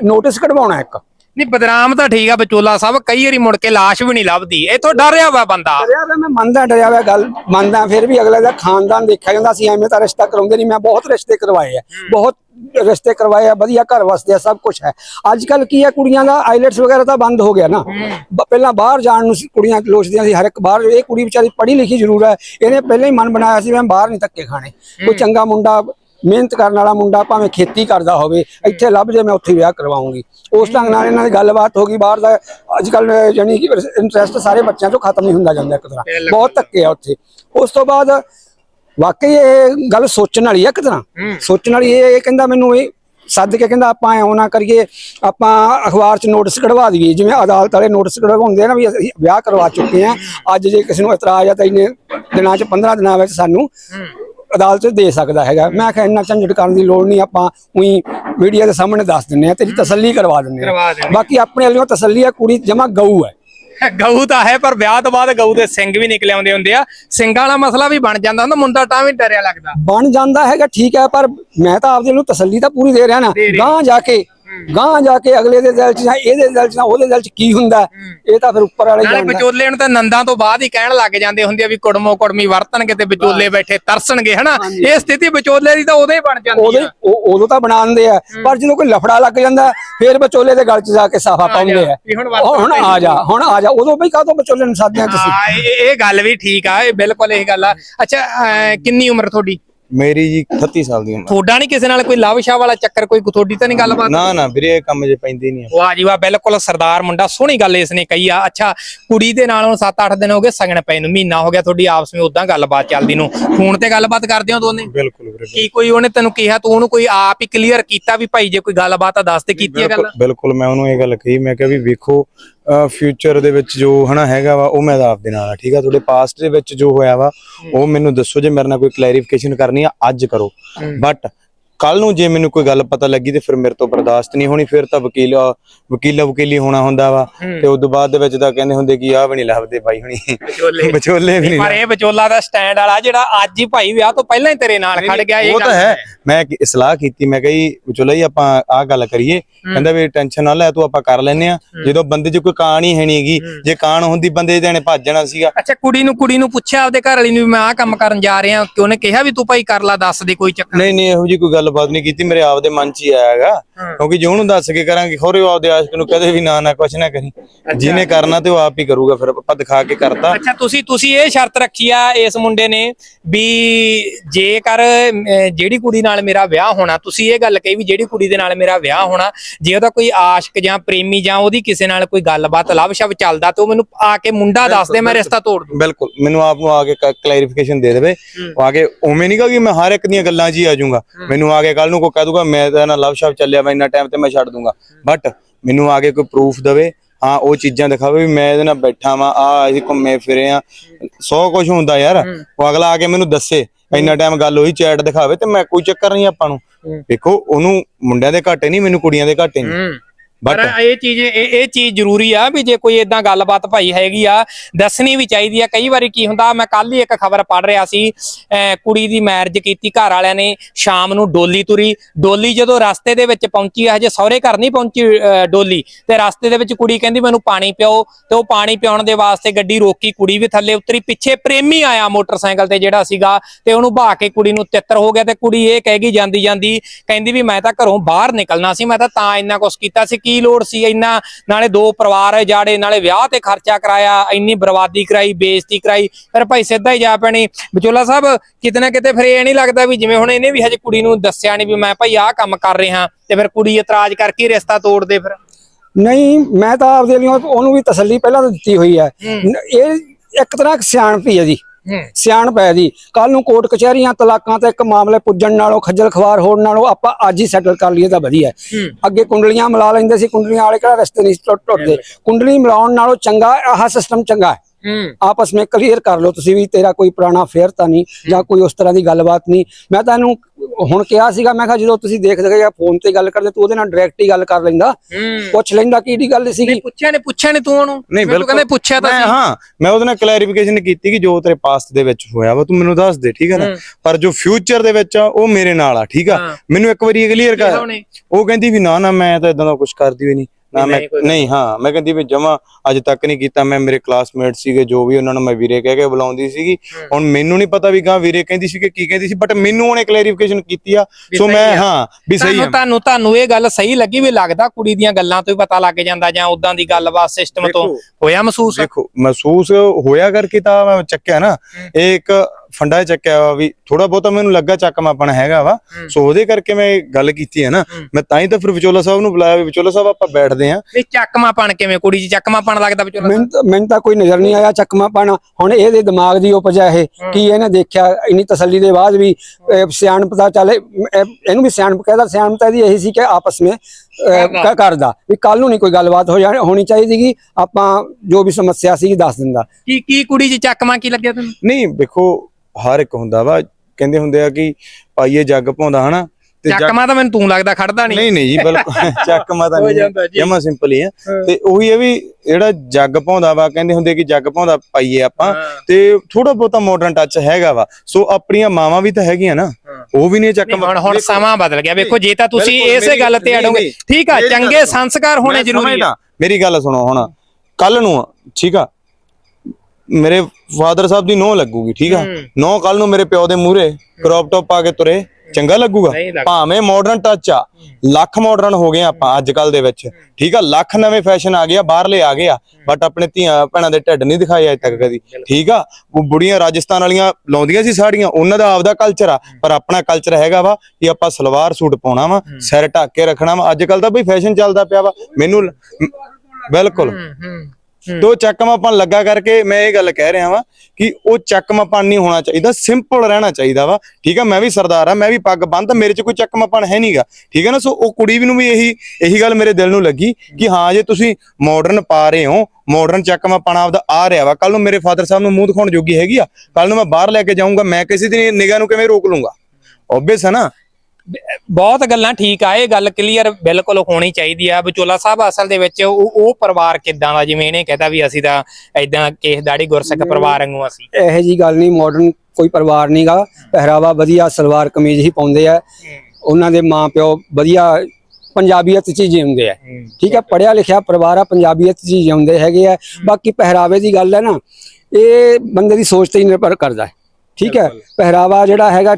ਨੋਟਿਸ ਕਢਵਾਉਣਾ ਇੱਕ। ਨਹੀਂ ਬਦਨਾਮ ਤਾਂ ਠੀਕ ਆ ਵਿਚੋਲਾ ਸਾਹਿਬ ਕਈ ਵਾਰੀ ਮੁੜ ਕੇ ਲਾਸ਼ ਵੀ ਨਹੀਂ ਲੱਭਦੀ। ਇਥੋਂ ਡਰਿਆ ਵਾ ਬੰਦਾ। ਡਰਿਆ ਵਾ ਮੈਂ ਮੰਨਦਾ ਡਰਿਆ ਵਾ ਗੱਲ। ਮੰਨਦਾ ਫਿਰ ਵੀ ਅਗਲੇ ਦਾ ਖਾਨਦਾਨ ਦੇਖਿਆ ਜਾਂਦਾ। ਸੀ ਐਵੇਂ ਤਾਂ ਰਿਸ਼ਤਾ ਕਰਾਉਂਦੇ ਨਹੀਂ। ਮੈਂ ਬਹੁਤ ਰਿਸ਼ਤੇ ਕਰਵਾਏ ਆ। ਬਹੁਤ ਰਿਸ਼ਤੇ ਕਰਵਾਏ ਆ। ਵਧੀਆ ਘਰ ਵਸਦੇ ਆ ਸਭ ਕੁਝ ਹੈ। ਅੱਜ ਕੱਲ ਕੀ ਹੈ ਕੁੜੀਆਂ ਦਾ ਆਈਲੈਟਸ ਵਗੈਰਾ ਤਾਂ ਬੰਦ ਹੋ ਗਿਆ ਨਾ। ਪਹਿਲਾਂ ਬਾਹਰ ਜਾਣ ਨੂੰ ਸੀ ਕੁੜੀਆਂ ਲੋਚਦੀਆਂ ਸੀ ਹਰ ਇੱਕ ਬਾਹਰ। ਇਹ ਕੁੜੀ ਵਿਚਾਰੀ ਪੜ੍ਹੀ ਲਿਖੀ ਜ਼ਰੂਰ ਹੈ। ਇਹਨੇ ਪਹਿਲਾਂ ਹੀ ਮਨ ਬਣਾਇਆ ਸੀ ਮੈਂ ਬਾਹਰ ਨਹੀਂ ਧੱਕੇ ਖਾਣੇ। ਕੋਈ ਚੰਗਾ ਮੁੰਡਾ ਮਿਹਨਤ ਕਰਨ ਵਾਲਾ ਮੁੰਡਾ ਭਾਵੇਂ ਖੇਤੀ ਕਰਦਾ ਹੋਵੇ ਇੱਥੇ ਲੱਭ ਜੇ ਮੈਂ ਉੱਥੇ ਵਿਆਹ ਕਰਵਾਉਂਗੀ। ਉਸ ਢੰਗ ਨਾਲ ਇਹਨਾਂ ਦੀ ਗੱਲਬਾਤ ਹੋ ਗਈ ਬਾਹਰ ਦਾ ਅੱਜ ਕੱਲ ਜਾਨੀ ਕਿ ਇੰਟਰਸਟ ਸਾਰੇ ਬੱਚਿਆਂ ਤੋਂ ਖਤਮ ਨਹੀਂ ਹੁੰਦਾ ਜਾਂਦਾ ਇੱਕ ਤਰ੍ਹਾਂ। ਬਹੁਤ ਧੱਕੇ ਆ ਉੱਥੇ। ਉਸ ਤੋਂ ਬਾਅਦ ਵਾਕਈ ਇਹ ਗੱਲ ਸੋਚਣ ਵਾਲੀ ਆ ਇੱਕ ਤਰ੍ਹਾਂ। ਸੋਚਣ ਵਾਲੀ ਇਹ ਕਹਿੰਦਾ ਮੈਨੂੰ ਇਹ ਸੱਦ ਕੇ ਕਹਿੰਦਾ ਆਪਾਂ ਐਂ ਨਾ ਕਰੀਏ ਆਪਾਂ ਅਖਬਾਰ 'ਚ ਨੋਟਿਸ ਕਢਵਾ ਦਈਏ। ਜਿਵੇਂ ਅਦਾਲਤ ਵਾਲੇ ਨੋਟਿਸ ਕਢਵਾਉਂਦੇ ਆ ਨਾ ਵੀ ਅਸੀਂ ਵਿਆਹ ਕਰਵਾ ਚੁੱਕੇ ਆ। ਅੱਜ ਜੇ ਕਿਸੇ ਨੂੰ ਇਤਰਾਜ਼ ਆ ਤਾਂ ਇੰਨੇ ਦਿਨਾਂ 'ਚ 15 ਦਿਨਾਂ ਵਿੱਚ ਸਾਨੂੰ ਅਦਾਲਤ ਦੇ ਸਕਦਾ ਹੈਗਾ। ਮੈਂ ਕਿਹਾ ਇੰਨਾ ਝੰਜਟ ਕਰਨ ਦੀ ਲੋੜ ਨਹੀਂ ਆਪਾਂ ਉਹੀ ਮੀਡੀਆ ਦੇ ਸਾਹਮਣੇ ਦੱਸ ਦਿੰਨੇ ਆ ਤੇਰੀ ਤਸੱਲੀ ਕਰਵਾ ਦਿੰਨੇ ਆ। ਬਾਕੀ ਆਪਣੇ ਵੱਲੋਂ ਤਸੱਲੀ ਆ ਕੁੜੀ ਜਮਾ ਗਊ ਹੈ। ਗਊ ਤਾਂ ਹੈ ਪਰ ਵਿਆਹ ਤੋਂ ਬਾਅਦ ਗਊ ਦੇ ਸਿੰਘ ਵੀ ਨਿਕਲੇ ਆਉਂਦੇ ਹੁੰਦੇ ਆ। ਸਿੰਘਾਂ ਵਾਲਾ ਮਸਲਾ ਵੀ ਬਣ ਜਾਂਦਾ ਹੁੰਦਾ ਮੁੰਡਾ ਤਾਂ ਵੀ ਡਰਿਆ ਲੱਗਦਾ। ਬਣ ਜਾਂਦਾ ਹੈਗਾ ਠੀਕ ਹੈ ਪਰ ਮੈਂ ਤਾਂ ਆਪਦੇ ਨੂੰ ਤਸੱਲੀ ਤਾਂ ਪੂਰੀ ਦੇ ਰਿਹਾ ਨਾ। ਗਾਂ ਜਾ ਕੇ ਗਾਂ ਜਾ ਕੇ ਅਗਲੇ ਦੇ ਦਿਲ 'ਚ ਜਾਂ ਇਹਦੇ ਦਿਲ 'ਚ ਜਾਂ ਉਹਦੇ ਦਿਲ 'ਚ ਕੀ ਹੁੰਦਾ? ਇਹ ਤਾਂ ਫਿਰ ਉੱਪਰ ਵਾਲੇ ਨਾਲੇ ਜਾਣਦਾ ਵਿਚੋਲੇ ਨੂੰ ਤਾਂ ਨੰਦਾਂ ਤੋਂ ਬਾਅਦ ਹੀ ਕਹਿਣ ਲੱਗ ਜਾਂਦੇ ਹੁੰਦੇ ਆ ਵੀ ਕੁੜਮੋ ਕੁੜਮੀ ਵਰਤਣਗੇ ਤੇ ਵਿਚੋਲੇ ਬੈਠੇ ਤਰਸਣਗੇ ਹਨਾ? ਇਹ ਸਥਿਤੀ ਵਿਚੋਲੇ ਦੀ ਤਾਂ ਉਦੋਂ ਹੀ ਬਣ ਜਾਂਦੀ ਉਹਦੇ ਆ। ਉਹ- ਉਦੋਂ ਤਾਂ ਬਣਾਉਂਦੇ ਆ। ਪਰ ਜਦੋਂ ਕੋਈ ਲਫੜਾ ਲੱਗ ਜਾਂਦਾ ਫਿਰ ਵਿਚੋਲੇ ਦੇ ਗਲ 'ਚ ਜਾ ਕੇ ਸਾਫਾ ਪਾਉਂਦੇ ਆ। ਵੀ ਹੁਣ ਵਰਤੋਂ ਉਹ ਹੁਣ ਆ ਜਾ ਹੁਣ ਆ ਜਾ। ਉਦੋਂ ਬਈ ਕਾਹਤੋਂ ਵਿਚੋਲੇ ਨੂੰ ਸਾਧਿਆ ਤੁਸੀਂ ਹਾਂ ਇਹ ਇਹ ਗੱਲ ਵੀ ਠੀਕ ਆ ਇਹ ਬਿਲਕੁਲ ਇਹ ਗੱਲ ਆ। ਅੱਛਾ ਅਹ, ਕਿੰਨੀ ਉਮਰ ਤੁਹਾਡੀ? ਮੇਰੀ ਜੀ 38 ਸਾਲ ਦੀ ਉਮਰ। ਤੁਹਾਡਾ ਨਹੀਂ ਕਿਸੇ ਨਾਲ ਕੋਈ ਲਵ ਸ਼ਾਹ ਵਾਲਾ ਚੱਕਰ ਕੋਈ ਤੁਹਾਡੀ ਤਾਂ ਨਹੀਂ ਗੱਲਬਾਤ? ਨਾ ਨਾ ਵੀਰੇ ਇਹ ਕੰਮ ਜੇ ਪੈਂਦੇ ਨਹੀਂ ਵਾਹ ਜੀ ਵਾਹ ਬਿਲਕੁਲ ਸਰਦਾਰ ਮੁੰਡਾ ਸੋਹਣੀ ਗੱਲ ਇਸਨੇ ਕਹੀ ਆ। ਅੱਛਾ ਕੁੜੀ ਦੇ ਨਾਲ ਹੁਣ 7-8 ਦਿਨ ਹੋ ਗਏ ਸਗਣ ਪਏ ਨੂੰ ਮਹੀਨਾ ਹੋ ਗਿਆ ਤੁਹਾਡੀ ਆਪਸ ਵਿੱਚ ਉਦਾਂ ਗੱਲਬਾਤ ਚੱਲਦੀ ਨੂੰ। ਫੋਨ ਤੇ ਗੱਲਬਾਤ ਕਰਦੇ ਹੋ ਦੋਨੇ? ਬਿਲਕੁਲ ਵੀਰੇ ਕੀ ਕੋਈ ਉਹਨੇ ਤੈਨੂੰ ਕਿਹਾ ਤੂੰ ਉਹਨੂੰ ਕੋਈ ਆਪ ਹੀ ਕਲੀਅਰ ਕੀਤਾ ਵੀ ਭਾਈ ਜੇ ਕੋਈ ਗੱਲਬਾਤ ਆ ਦੱਸ ਤੇ ਕੀਤੀ ਹੈ ਗੱਲ? ਬਿਲਕੁਲ ਮੈਂ ਉਹਨੂੰ ਇਹ ਗੱਲ ਕਹੀ ਮੈਂ ਕਿਹਾ ਵੀ ਵੇਖੋ ਫਿਊਚਰ ਦੇ ਵਿੱਚ ਜੋ ਹਨਾ ਹੈਗਾ ਵਾ ਉਹ ਮੈਂ ਆਪਦੇ ਨਾਲ ਆ ਠੀਕ ਆ? ਤੁਹਾਡੇ ਪਾਸਟ ਦੇ ਵਿੱਚ ਜੋ ਹੋਇਆ ਵਾ ਉਹ ਮੈਨੂੰ ਦੱਸੋ ਜੇ ਮੇਰੇ ਨਾਲ ਕੋਈ ਕਲੈਰੀਫਿਕੇਸ਼ਨ ਕਰਨੀ ਆ ਅੱਜ ਕਰੋ। ਬਟ ਕੱਲ ਨੂੰ ਜੇ ਮੈਨੂੰ ਕੋਈ ਗੱਲ ਪਤਾ ਲੱਗੀ ਤੇ ਫਿਰ ਮੇਰੇ ਤੋਂ ਬਰਦਾਸ਼ਤ ਨਹੀਂ ਹੋਣੀ ਫਿਰ ਤਾਂ ਵਕੀਲ ਵਕੀਲਾ ਵਕੀਲੀ ਹੋਣਾ ਹੁੰਦਾ ਵਾ। ਤੇ ਉਸ ਤੋਂ ਬਾਅਦ ਦੇ ਵਿੱਚ ਤਾਂ ਕਹਿੰਦੇ ਹੁੰਦੇ ਕਿ ਆਹ ਵੀ ਨਹੀਂ ਲੱਭਦੇ ਬਾਈ ਹੁਣੀ। ਵਿਚੋਲੇ। ਵਿਚੋਲੇ ਵੀ ਨਹੀਂ ਪਰ ਇਹ ਵਿਚੋਲਾ ਦਾ ਸਟੈਂਡ ਵਾਲਾ ਜਿਹੜਾ ਅੱਜ ਹੀ ਭਾਈ ਵਿਆਹ ਤੋਂ ਪਹਿਲਾਂ ਹੀ ਤੇਰੇ ਨਾਲ ਖੜ ਗਿਆ ਇਹ ਉਹ ਤਾਂ ਗੱਲ ਹੈ। ਮੈਂ ਕੀ- ਸਲਾਹ ਕੀਤੀ ਮੈਂ ਕਹੀ ਚਲੋ ਜੀ ਆਪਾਂ ਆਹ ਗੱਲ ਕਰੀਏ। ਕਹਿੰਦਾ ਵੀ ਟੈਨਸ਼ਨ ਨਾ ਲੈ ਤੂੰ ਆਪਾਂ ਕਰ ਲੈਨੇ ਆ ਜਦੋਂ ਬੰਦੇ 'ਚ ਕੋਈ ਕਾਣ ਹੀ ਹੈ ਨਹੀਂਗੀ ਜੇ ਕਾਣ ਹੁੰਦੀ ਬੰਦੇ ਨੇ ਭੱਜ ਜਾਣਾ ਸੀਗਾ। ਅੱਛਾ ਕੁੜੀ ਨੂੰ ਕੁੜੀ ਨੂੰ ਪੁੱਛਿਆ ਆਪਦੇ ਘਰ ਵਾਲੀ ਨੂੰ ਵੀ ਮੈਂ ਆਹ ਕੰਮ ਕਰਨ ਜਾ ਰਿਹਾ ਉਹਨੇ ਕਿਹਾ ਵੀ ਤੂੰ ਭਾਈ ਕਰ ਲਾ ਦੱਸ ਦੇ ਕੋਈ ਚੱਕਰ। ਨਹੀਂ ਨਹੀਂ ਇਹੋ ਜੀ ਕੋਈ ਗੱਲਬਾਤ ਨਹੀਂ ਕੀਤੀ ਮੇਰੇ ਆਪਦੇ ਮਨ 'ਚ ਹੀ ਆਇਆ ਹੈਗਾ। ਕਿਉਂਕਿ ਜੇ ਉਹਨੂੰ ਦੱਸ ਕੇ ਕਰਾਂਗੇ ਖੋਰੇ ਆਪਦੇ ਆਸ਼ਕ ਨੂੰ ਕਦੇ ਵੀ ਨਾ ਨਾ ਕੁਛ ਨਾ ਕਰੀ ਜਿਹਨੇ ਕਰਨਾ ਤੇ ਉਹ ਆਪ ਹੀ ਕਰੂਗਾ ਫਿਰ ਆਪਾਂ ਦਿਖਾ ਕੇ ਕਰਤਾ। ਅੱਛਾ ਤੁਸੀਂ ਤੁਸੀਂ ਇਹ ਸ਼ਰਤ ਰੱਖੀ ਆ ਇਸ ਮੁੰਡੇ ਨੇ ਵੀ ਜੇਕਰ ਜਿਹੜੀ ਕੁੜੀ ਨਾਲ ਮੇਰਾ ਵਿਆਹ ਹੋਣਾ ਤੁਸੀਂ ਇਹ ਗੱਲ ਕਹੀ ਵੀ ਜਿਹੜੀ ਕੁੜੀ ਦੇ ਨਾਲ ਮੇਰਾ ਵਿਆਹ ਹੋਣਾ ਜੇ ਉਹਦਾ ਕੋਈ ਆਸ਼ਕ ਜਾਂ ਪ੍ਰੇਮੀ ਜਾਂ ਉਹਦੀ ਕਿਸੇ ਨਾਲ ਕੋਈ ਗੱਲਬਾਤ ਲਵ ਸ਼ਬ ਚੱਲਦਾ ਤੇ ਉਹ ਮੈਨੂੰ ਆ ਕੇ ਮੁੰਡਾ ਦੱਸ ਦੇ ਮੈਂ ਰਿਸ਼ਤਾ ਤੋੜ ਦੂੰ। ਬਿਲਕੁਲ ਮੈਨੂੰ ਆਪ ਨੂੰ ਆ ਕੇ ਕਲੈਰੀਫਿਕੇਸ਼ਨ ਦੇ ਦੇਵੇ। ਉਹ ਆ ਕੇ ਉਵੇਂ ਨਹੀਂ ਕਹਾਂ ਕਿ ਮੈਂ ਹਰ ਇੱਕ ਦੀਆਂ ਗੱਲਾਂ 'ਚ ਹੀ ਆ ਜਾਊਂਗਾ। ਮੈਨੂੰ ਆ ਕੇ ਕੱਲ ਨੂੰ ਕੋਈ ਕਹਿ ਦੂਗਾ ਮੈਂ ਤਾਂ ਨਾ ਲਵ ਸ਼ਾਪ ਚੱਲਿਆ ਵਾ ਇੰਨਾ ਟਾਈਮ ਤੇ ਮੈਂ ਛੱਡ ਦੂੰਗਾ। ਬਟ ਮੈਨੂੰ ਆ ਕੇ ਕੋਈ ਪ੍ਰੂਫ ਦੇਵੇ ਹਾਂ ਉਹ ਚੀਜ਼ਾਂ ਦਿਖਾਵੇ ਵੀ ਮੈਂ ਇਹਦੇ ਨਾਲ ਬੈਠਾ ਵਾਂ ਆ ਅਸੀਂ ਘੁੰਮੇ ਫਿਰੇ ਆ। ਸੌ ਕੁਝ ਹੁੰਦਾ ਯਾਰ। ਉਹ ਅਗਲਾ ਆ ਕੇ ਮੈਨੂੰ ਦੱਸੇ ਇੰਨਾ ਟਾਈਮ ਗੱਲ ਹੋਈ ਚੈਟ ਦਿਖਾਵੇ ਤੇ ਮੈਂ ਕੋਈ ਚੱਕਰ ਨਹੀਂ ਆਪਾਂ ਨੂੰ। ਦੇਖੋ ਉਹਨੂੰ ਮੁੰਡਿਆਂ ਦੇ ਘਾਟੇ ਨਹੀਂ ਮੈਨੂੰ ਕੁੜੀਆਂ ਦੇ ਘਾਟੇ ਨਹੀਂ। ਪਰ ਇਹ ਚੀਜ਼ ਇਹ ਇਹ ਚੀਜ਼ ਜ਼ਰੂਰੀ ਆ ਵੀ ਜੇ ਕੋਈ ਇਦਾਂ ਗੱਲਬਾਤ ਭਾਈ ਹੈਗੀ ਆ ਦੱਸਣੀ ਵੀ ਚਾਹੀਦੀ ਆ। ਕਈ ਵਾਰੀ ਕੀ ਹੁੰਦਾ ਮੈਂ ਕੱਲ ਹੀ ਇੱਕ ਖਬਰ ਪੜ ਰਿਹਾ ਸੀ ਕੁੜੀ ਦੀ ਮੈਰਿਜ ਕੀਤੀ ਘਰ ਵਾਲਿਆਂ ਨੇ ਸ਼ਾਮ ਨੂੰ ਡੋਲੀ ਤੁਰੀ। ਡੋਲੀ ਜਦੋਂ ਰਸਤੇ ਦੇ ਵਿੱਚ ਪਹੁੰਚੀ ਹਜੇ ਸਹੁਰੇ ਘਰ ਨਹੀਂ ਪਹੁੰਚੀ ਡੋਲੀ। ਤੇ ਰਸਤੇ ਦੇ ਵਿੱਚ ਕੁੜੀ ਕਹਿੰਦੀ ਮੈਨੂੰ ਪਾਣੀ ਪਿਓ। ਤੇ ਉਹ ਪਾਣੀ ਪਿਉਣ ਦੇ ਵਾਸਤੇ ਗੱਡੀ ਰੋਕੀ ਕੁੜੀ ਵੀ ਥੱਲੇ ਉਤਰੀ। ਪਿੱਛੇ ਪ੍ਰੇਮੀ ਆਇਆ ਮੋਟਰਸਾਈਕਲ ਤੇ ਜਿਹੜਾ ਸੀਗਾ ਤੇ ਉਹਨੂੰ ਬਹਾ ਕੇ ਕੁੜੀ ਨੂੰ ਤਿੱਤਰ ਹੋ ਗਿਆ ਤੇ ਕੁੜੀ ਇਹ ਕਹੇਗੀ ਜਾਂਦੀ ਜਾਂਦੀ ਕਹਿੰਦੀ ਵੀ ਮੈਂ ਤਾਂ ਘਰੋਂ ਬਾਹਰ ਨਿਕਲਣਾ ਸੀ ਮੈਂ ਤਾਂ ਤਾਂ ਇੰਨਾ ਕੁਛ ਕੀਤਾ ਸੀ ਕੀ ਲੋੜ ਸੀ? ਇੰਨਾ ਨਾਲੇ ਦੋ ਪਰਿਵਾਰ ਜਾੜੇ ਨਾਲੇ ਵਿਆਹ ਤੇ ਖਰਚਾ ਕਰਾਇਆ ਇੰਨੀ ਬਰਬਾਦੀ ਕਰਾਈ ਬੇਇੱਜ਼ਤੀ ਕਰਾਈ ਫਿਰ ਭਾਈ ਸਿੱਧਾ ਹੀ ਜਾ ਪੈਣੀ। ਵਿਚੋਲਾ ਸਾਹਿਬ ਕਿਤੇ ਨਾ ਕਿਤੇ ਫਿਰ ਇਹ ਨਹੀਂ ਲੱਗਦਾ ਵੀ ਜਿਵੇਂ ਹੁਣ ਇਹਨੇ ਵੀ ਹਜੇ ਕੁੜੀ ਨੂੰ ਦੱਸਿਆ ਨਹੀਂ ਵੀ ਮੈਂ ਭਾਈ ਆਹ ਕੰਮ ਕਰ ਰਿਹਾ ਤੇ ਫਿਰ ਕੁੜੀ ਇਤਰਾਜ਼ ਕਰਕੇ ਰਿਸ਼ਤਾ ਤੋੜ ਦੇ ਫਿਰ। ਨਹੀਂ ਮੈਂ ਤਾਂ ਆਪਦੇ ਲਈ ਉਹਨੂੰ ਵੀ ਤਸੱਲੀ ਪਹਿਲਾਂ ਤੋਂ ਦਿੱਤੀ ਹੋਈ ਹੈ। ਇਹ ਇੱਕ ਤਰ੍ਹਾਂ ਸਿਆਣਪੀ ਹੈ ਜੀ। ਹੂੰ। ਸਿਆਣਪ ਹੈ ਜੀ। ਕੱਲ ਨੂੰ ਕੋਰਟ ਕਚਹਿਰੀਆਂ ਤਲਾਕਾਂ ਤੇ ਇੱਕ ਮਾਮਲੇ ਪੁੱਜਣ ਨਾਲੋਂ ਖੱਜਲ ਖਵਾਰ ਹੋਣ ਨਾਲੋਂ ਆਪਾਂ ਅੱਜ ਹੀ ਸੈਟਲ ਕਰ ਲਈਏ ਤਾਂ ਵਧੀਆ ਅੱਗੇ ਕੁੰਡਲੀਆਂ ਮਿਲਾ ਲੈਂਦੇ ਸੀ ਕੁੰਡਲੀਆਂ ਵਾਲੇ ਕਿਹੜਾ ਰਸਤੇ ਨਹੀਂ ਟੁੱਟ- ਟੁੱਟਦੇ। ਕੁੰਡਲੀ ਮਿਲਾਉਣ ਨਾਲੋਂ ਚੰਗਾ ਆਹ ਸਿਸਟਮ ਚੰਗਾ ਹੂੰ। ਆਪਸ ਵਿੱਚ ਕਲੀਅਰ ਕਰ ਲਓ ਤੁਸੀਂ ਵੀ ਤੇਰਾ ਕੋਈ ਪੁਰਾਣਾ ਫੇਅਰ ਤਾਂ ਨਹੀਂ ਜਾਂ ਕੋਈ ਉਸ ਤਰ੍ਹਾਂ ਦੀ ਗੱਲਬਾਤ ਨਹੀਂ। ਮੈਂ ਤਾਂ ਇਹਨੂੰ ਹੁਣ ਕਿਹਾ ਸੀਗਾ ਮੈਂ ਕਿਹਾ ਜਦੋਂ ਤੁਸੀਂ ਦੇਖ ਸਕੇ ਜਾਂ ਫੋਨ ਤੇ ਗੱਲ ਕਰਦੇ ਤੂੰ ਉਹਦੇ ਨਾਲ ਡਾਇਰੈਕਟ ਹੀ ਗੱਲ ਕਰ ਲੈਂਦਾ। ਪੁੱਛ ਲੈਂਦਾ ਕੀ ਦੀ ਗੱਲ ਸੀਗੀ। ਪੁੱਛਿਆ ਨੇ ਪੁੱਛਿਆ ਨੇ ਤੂੰ ਉਹਨੂੰ। ਨਹੀਂ ਮੈਨੂੰ ਕਹਿੰਦੇ ਪੁੱਛਿਆ ਤਾਂ ਹਾਂ ਮੈਂ ਉਹਦੇ ਨਾਲ ਕਲੈਰੀਫਿਕੇਸ਼ਨ ਕੀਤੀ ਕਿ ਜੋ ਤੇਰੇ ਪਾਸਟ ਦੇ ਵਿੱਚ ਹੋਇਆ ਵਾ ਤੂੰ ਮੈਨੂੰ ਦੱਸ ਦੇ ਠੀਕ ਹੈ ਨਾ। ਪਰ ਜੋ ਫਿਊਚਰ ਦੇ ਵਿੱਚ ਆ ਉਹ ਮੇਰੇ ਨਾਲ ਆ ਠੀਕ ਆ। ਮੈਨੂੰ ਇੱਕ ਵਾਰੀ ਕਲੀਅਰ ਕਰ? ਉਹ ਕਹਿੰਦੀ ਵੀ ਨਾ ਨਾ ਮੈਂ ਤਾਂ ਇਦਾਂ ਦਾ ਕੁਝ ਕਰਦੀ ਹੋਈ ਨਹੀਂ। ਨਾ ਮੈਂ ਨਹੀਂ ਹਾਂ ਮੈਂ ਕਹਿੰਦੀ ਵੀ ਜਮਾ ਅੱਜ ਤੱਕ ਨਹੀਂ ਕੀਤਾ ਮੈਂ ਮੇਰੇ ਕਲਾਸਮੇਟ ਸੀਗੇ ਜੋ ਵੀ ਉਹਨਾਂ ਨੂੰ ਮੈਂ ਵੀਰੇ ਕਹਿ ਕੇ ਬੁਲਾਉਂਦੀ ਸੀਗੀ। ਹੁਣ ਮੈਨੂੰ ਨਹੀਂ ਪਤਾ ਵੀ ਗਾਂ ਵੀਰੇ ਕਹਿੰਦੀ ਸੀ ਕਿ ਕੀ ਕਹਿੰਦੀ ਸੀ ਬਟ ਮੈਨੂੰ ਉਹਨੇ ਕਲੈਰੀਫਿਕੇਸ਼ਨ ਕੀਤੀ ਆ। ਸੋ ਮੈਂ। ਹਾਂ ਵੀ ਸਹੀ ਤੁਹਾਨੂੰ ਆ। ਤੁਹਾਨੂੰ ਤੁਹਾਨੂੰ ਇਹ ਗੱਲ ਸਹੀ ਲੱਗੀ ਵੀ ਲੱਗਦਾ ਕੁੜੀ ਦੀਆਂ ਗੱਲਾਂ ਤੋਂ ਹੀ ਪਤਾ ਲੱਗ ਜਾਂਦਾ ਜਾਂ ਉਦਾਂ ਦੀ ਗੱਲਬਾਤ ਸਿਸਟਮ ਤੋਂ ਹੋਇਆ ਮਹਿਸੂਸ? ਦੇਖੋ ਮਹਿਸੂਸ ਹੋਇਆ ਕਰਕੇ ਤਾਂ ਮੈਂ ਚੱਕਿਆ ਨਾ। ਇਹ ਇੱਕ ਫੰਡਾ ਚੱਕਿਆ ਵਾ ਵੀ ਥੋੜਾ ਬਹੁਤਾ ਮੈਨੂੰ ਲੱਗਾ ਚੱਕਮਾਪਣ ਹੈਗਾ ਵਾ। ਸੋ ਉਹਦੇ ਕਰਕੇ ਮੈਂ ਇਹ ਗੱਲ ਕੀਤੀ ਹੈ ਨਾ। ਮੈਂ ਤਾਂ ਹੀ ਤਾਂ ਫਿਰ ਵਿਚੋਲਾ ਸਾਹਿਬ ਨੂੰ ਬੁਲਾਇਆ ਵੀ ਵਿਚੋਲਾ ਸਾਹਿਬ ਆਪਾਂ ਬੈਠਦੇ ਆਂ ਇਹ ਚੱਕਮਾਪਣ ਕਿਵੇਂ? ਕੁੜੀ 'ਚ ਚੱਕਮਾਪਣ ਲੱਗਦਾ ਵਿਚੋਲਾ ਮੈਨੂੰ ਤਾਂ- ਮੈਨੂੰ ਤਾਂ ਕੋਈ ਨਜ਼ਰ ਨਹੀਂ ਆਇਆ ਚੱਕਮਾ ਪਾਣਾ ਹੁਣ ਇਹਦੇ ਦਿਮਾਗ ਦੀ ਉਪਜ ਹੈ ਇਹ। ਕੀ ਇਹਨੇ ਦੇਖਿਆ? ਇੰਨੀ ਤਸੱਲੀ ਦੇ ਬਾਅਦ ਵੀ ਅਹ, ਸਿਆਣਪ ਦਾ ਚੱਲ ਇਹ- ਇਹਨੂੰ ਵੀ ਸਿਆਣਪ ਕਹਿੰਦਾ ਸਿਆਣਪ ਤਾਂ ਇਹਦੀ ਇਹੀ ਸੀ ਕਿ ਆਪਸ ਵਿੱਚ ਕਰਦਾ। ਵੀ ਕੱਲ ਨੂੰ ਨਹੀਂ ਕੋਈ ਗੱਲਬਾਤ ਹੋ ਜਾਣੀ ਹੋਣੀ ਚਾਹੀਦੀਗੀ ਆਪਾਂ ਜੋ ਵੀ ਸਮੱਸਿਆ ਸੀ ਦੱਸ ਦਿੰਦਾ। ਕੀ ਕੀ ਕੁੜੀ 'ਚ ਚੱਕਮਾ ਕੀ ਲੱਗਿਆ ਤੈਨੂੰ ਨਹੀਂ ਦੇਖੋ ਹਰ ਇੱਕ ਹੁੰਦਾ ਵਾ ਕਹਿੰਦੇ ਹੁੰਦੇ ਆ ਕਿ ਪਾਈਏ ਜੱਗ ਪਾਉਂਦਾ ਹਨਾ? ਤੇ ਚੱਕਮਾ ਤਾਂ ਮੈਨੂੰ ਤੂੰ ਲੱਗਦਾ ਖੜਦਾ ਨਹੀਂ ਨਹੀਂ ਨਹੀਂ ਜੀ ਬਿਲਕੁਲ ਚੱਕਮਾ ਤਾਂ ਨਹੀਂ। ਜਮਾ ਸਿੰਪਲ ਹੀ ਆ। ਤੇ ਉਹੀ ਹੈ ਵੀ ਜਿਹੜਾ ਜੱਗ ਪਾਉਂਦਾ ਵਾ ਕਹਿੰਦੇ ਹੁੰਦੇ ਕਿ ਜੱਗ ਪਾਉਂਦਾ ਪਾਈਏ ਆਪਾਂ। ਤੇ ਥੋੜਾ ਬਹੁਤਾ ਮਾਡਰਨ ਟੱਚ ਹੈਗਾ ਵਾ। ਸੋ ਆਪਣੀਆਂ ਮਾਵਾਂ ਵੀ ਤਾਂ ਹੈਗੀਆਂ ਨਾ ਉਹ ਵੀ ਨਹੀਂ ਚੱਕ ਨਹੀਂ, ਹੁਣ ਹੁਣ ਸਮਾਂ ਬਦਲ ਗਿਆ। ਵੇਖੋ ਜੇ ਤਾਂ ਤੁਸੀਂ ਇਸੇ ਗੱਲ ਤੇ ਅੜੋਗੇ। ਠੀਕ ਆ ਚੰਗੇ। ਸੰਸਕਾਰ ਹੋਣੇ ਜ਼ਰੂਰੀ ਆ। ਮੇਰੀ ਗੱਲ ਸੁਣੋ ਹੁਣ। ਕੱਲ ਨੂੰ ਠੀਕ ਆ? ਮੇਰੇ ਫਾਦਰ ਸਾਹਿਬ ਦੀ ਨੋ ਲੱਗੂਗੀ ਠੀਕ ਆ। ਨੋ ਕੱਲ ਨੂੰ ਮੇਰੇ ਪਿਓ ਦੇ ਮੂਹਰੇ ਕ੍ਰੌਪ ਟੌਪ ਪਾ ਕੇ ਤੁਰੇ ਚੰਗਾ ਲੱਗੂਗਾ। ਭਾਵੇਂ ਮਾਡਰਨ ਟੱਚ ਆ ਲੱਖ ਮਾਡਰਨ ਹੋ ਗਏ ਆਪਾਂ ਅੱਜ ਕੱਲ ਦੇ ਵਿੱਚ ਠੀਕ ਆ? ਲੱਖ ਨਵੇਂ ਫੈਸ਼ਨ ਆ ਗਿਆ ਬਾਹਰਲੇ ਆ ਗਏ ਆ ਬਟ ਆਪਣੇ ਧੀਆਂ ਭੈਣਾਂ ਦੇ ਢਿੱਡ ਨਹੀਂ ਦਿਖਾਏ ਅਜੇ ਤੱਕ ਕਦੀ ਠੀਕ ਆ? ਉਹ ਬੁੜੀਆਂ ਰਾਜਸਥਾਨ ਵਾਲੀਆਂ ਲਾਉਂਦੀਆਂ ਸੀ ਸਾੜੀਆਂ ਉਹਨਾਂ ਦਾ ਆਪਦਾ ਕਲਚਰ ਆ ਪਰ ਆਪਣਾ ਕਲਚਰ ਹੈਗਾ ਵਾ ਕਿ ਆਪਾਂ ਸਲਵਾਰ ਸੂਟ ਪਾਉਣਾ ਵਾ ਸਿਰ ਢੱਕ ਕੇ ਰੱਖਣਾ ਵਾ ਅੱਜ ਕੱਲ ਤਾਂ ਬਈ ਫੈਸ਼ਨ ਚੱਲਦਾ ਪਿਆ ਵਾ ਮੈਨੂੰ ਬਿਲਕੁਲ। ਹੂੰ। ਹੂੰ ਤੇ ਉਹ ਚੱਕਮਾਪਨ ਲੱਗਾ ਕਰਕੇ ਮੈਂ ਇਹ ਗੱਲ ਕਹਿ ਰਿਹਾ ਵਾਂ ਕਿ ਉਹ ਚੱਕਮਾਪਨ ਨਹੀਂ ਹੋਣਾ ਚਾਹੀਦਾ ਸਿੰਪਲ ਰਹਿਣਾ ਚਾਹੀਦਾ ਵਾ। ਠੀਕ ਆ, ਮੈਂ ਵੀ ਸਰਦਾਰ ਆ, ਮੈਂ ਵੀ ਪੱਗ ਬੰਨ੍ਹ ਮੇਰੇ 'ਚ ਕੋਈ ਚੱਕਮਾਪਨ ਹੈ ਨਹੀਂਗਾ ਠੀਕ ਹੈ ਨਾ, ਸੋ ਉਹ ਕੁੜੀ ਵੀ ਨੂੰ ਵੀ ਇਹੀ ਇਹੀ ਗੱਲ ਮੇਰੇ ਦਿਲ ਨੂੰ ਲੱਗੀ ਕਿ ਹਾਂ, ਜੇ ਤੁਸੀਂ ਮਾਡਰਨ ਪਾ ਰਹੇ ਹੋ ਮਾਡਰਨ ਚੱਕਮਾਪਨ ਆਪਦਾ ਆ ਰਿਹਾ ਵਾ। ਕੱਲ ਨੂੰ ਮੇਰੇ ਫਾਦਰ ਸਾਹਿਬ ਨੂੰ ਮੂੰਹ ਦਿਖਾਉਣ ਜੋਗੀ ਹੈਗੀ ਆ। ਕੱਲ ਨੂੰ ਮੈਂ ਬਾਹਰ ਲੈ ਕੇ ਜਾਊਂਗਾ, ਮੈਂ ਕਿਸੇ ਦੀ ਨਿਗਾਹ ਨੂੰ ਕਿਵੇਂ ਰੋਕ ਲੂੰਗਾ ਓਬਵੀਅਸ ਹੈ ਨਾ। ਬਹੁਤ ਗੱਲਾਂ ਠੀਕ ਆ ਇਹ ਗੱਲ ਕਲੀਅਰ ਬਿਲਕੁਲ ਹੋਣੀ ਚਾਹੀਦੀ ਆ। ਵਿਚੋਲਾ ਸਾਹਿਬ ਅਸਲ ਦੇ ਵਿੱਚ ਉਹ ਪਰਿਵਾਰ ਕਿਦਾਂ ਦਾ ਜਿਵੇਂ ਇਹਨੇ ਕਹਤਾ ਵੀ ਅਸੀਂ ਤਾਂ ਐਦਾਂ ਕੇਸ ਦਾੜੀ ਗੁਰਸਿੱਖ ਪਰਿਵਾਰ ਵਾਂਗੂ ਅਸੀਂ ਇਹੋ ਜੀ ਗੱਲ ਨਹੀਂ ਮਾਡਰਨ ਕੋਈ ਪਰਿਵਾਰ ਨਹੀਂਗਾ ਪਹਿਰਾਵਾ ਵਧੀਆ ਸਲਵਾਰ ਕਮੀਜ਼ ਹੀ ਪਾਉਂਦੇ ਆ। ਉਹਨਾਂ ਦੇ ਮਾਪਿਓ ਵਧੀਆ ਪੰਜਾਬੀਅਤ ਚ ਜਿਉਂਦੇ ਆ। ਠੀਕ ਹੈ ਪੜਿਆ ਲਿਖਿਆ ਪਰਿਵਾਰ ਆ ਪੰਜਾਬੀਅਤ ਚ ਜਿਉਂਦੇ ਹੈਗੇ ਆ। ਬਾਕੀ ਪਹਿਰਾਵੇ ਦੀ ਗੱਲ ਹੈ ਨਾ ਇਹ ਬੰਦੇ ਦੀ ਸੋਚ ਤੇ ਹੀ ਨਿਰਭਰ ਕਰਦਾ ਠੀਕ ਹੈ ਪਹਿਰਾਵਾ ਜਿਹੜਾ ਹੈਗਾ